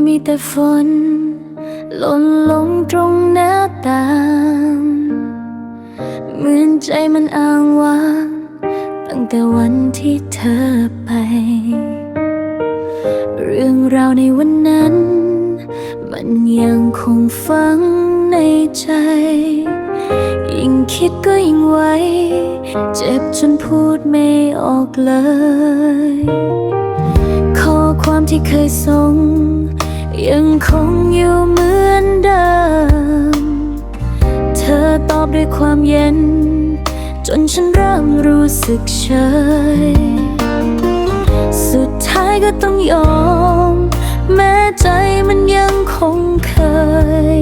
้มีแต่ฝนหล่นลงตรงหน้าต่างเหมือนใจมันอ้างว้างตั้งแต่วันที่เธอไป เรื่องราวในวันนั้น มันยังคงฝังในใจ ยิ่งคิดก็ยิ่งไวเจ็บจนพูดไม่ออกเลย ข้อความที่เคยส่ง ยังคงอยู่เหมือนเดิม เธอตอบด้วยความเย็น จนฉันเริ่มรู้สึกเฉย สุดท้ายก็ต้องยอม แม้ใจมันยังคงเคย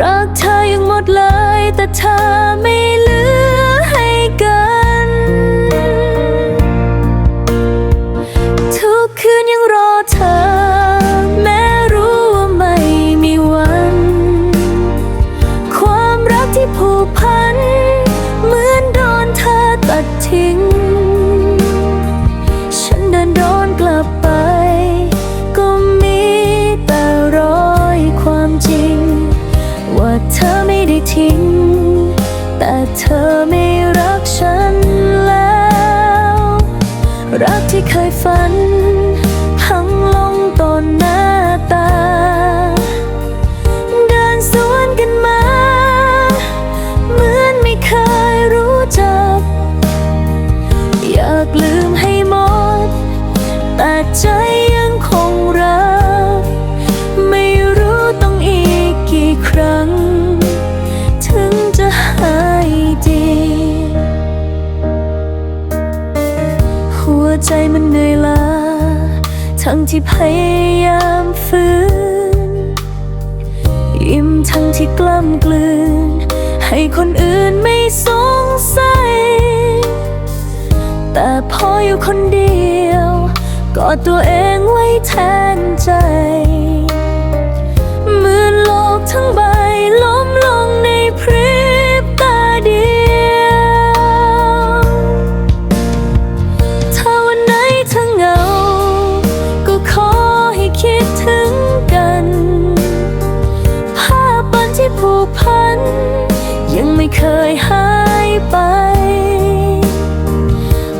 รักเธอยังหมดเลย ทิ้ง แต่เธอไม่รักฉันแล้ว รักที่เคยฝันพังลงตอนนั้น ใจมันเหนื่อยล้าทั้งที่พยายามฟื้นยิ้มทั้งที่กล้ำกลืน ให้คนอื่นไม่สงสัย แต่พออยู่คนเดียว กอดตัวเองไว้แทนใจ เคยหายไป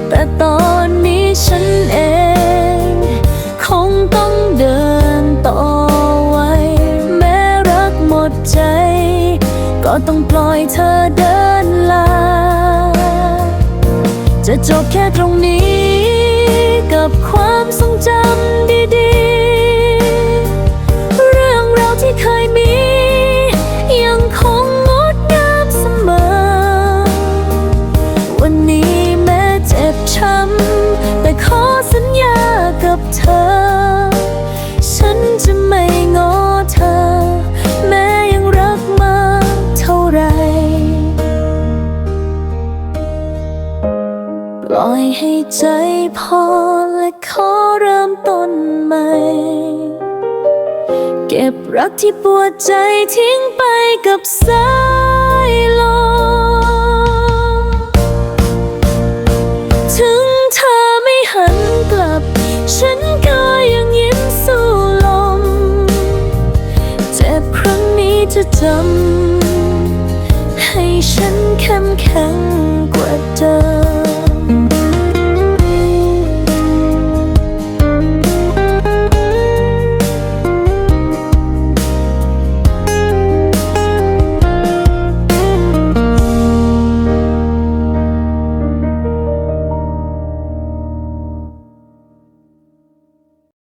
แต่ตอนนี้ฉันเอง คงต้องเดินต่อไว้ แม้รักหมดใจ ก็ต้องปล่อยเธอเดินลา จะจบแค่ตรงนี้กับความทรงจำ ปล่อยให้ใจพอและขอเริ่มต้นใหม่ เก็บรักที่ปวดใจทิ้งไปกับสายลมถึงเธอไม่หันกลับ ฉันก็ยังยิ้มสู้ลม เจ็บครั้งนี้จะจำให้ฉันเข้มแข็งกว่าเจ้า